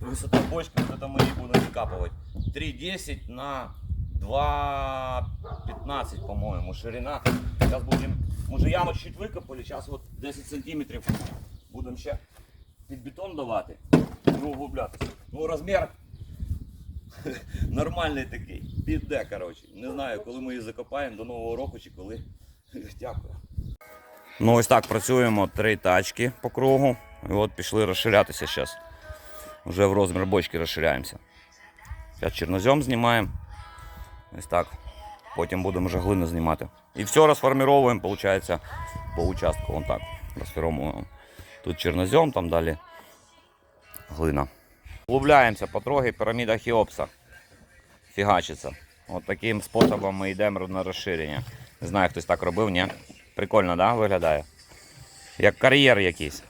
высота бочки, вот это мы и будем закапывать. 3,10 на 2,15, по-моему, ширина. Сейчас будем, може яму чуть викопали, зараз от 10 сантиметрів будемо ще під бетон давати і углублятися. Ну розмір нормальний такий, піде, коротше. Не знаю, коли ми її закопаємо до Нового року чи коли. Дякую. Ну ось так працюємо три тачки по кругу. І от пішли розширятися зараз. Вже в розмір бочки розширяємося. Зараз чорнозем знімаємо. Ось так. Потім будемо вже глину знімати. І все розформіровуємо, виходить, по участку. Вон так. Розформуємо. Тут чорнозем, там далі глина. Углубляємося по трогі піраміда Хіопса. Фігачиться. От таким способом ми йдемо на розширення. Не знаю, хтось так робив, ні? Прикольно, да, виглядає? Як кар'єр якийсь.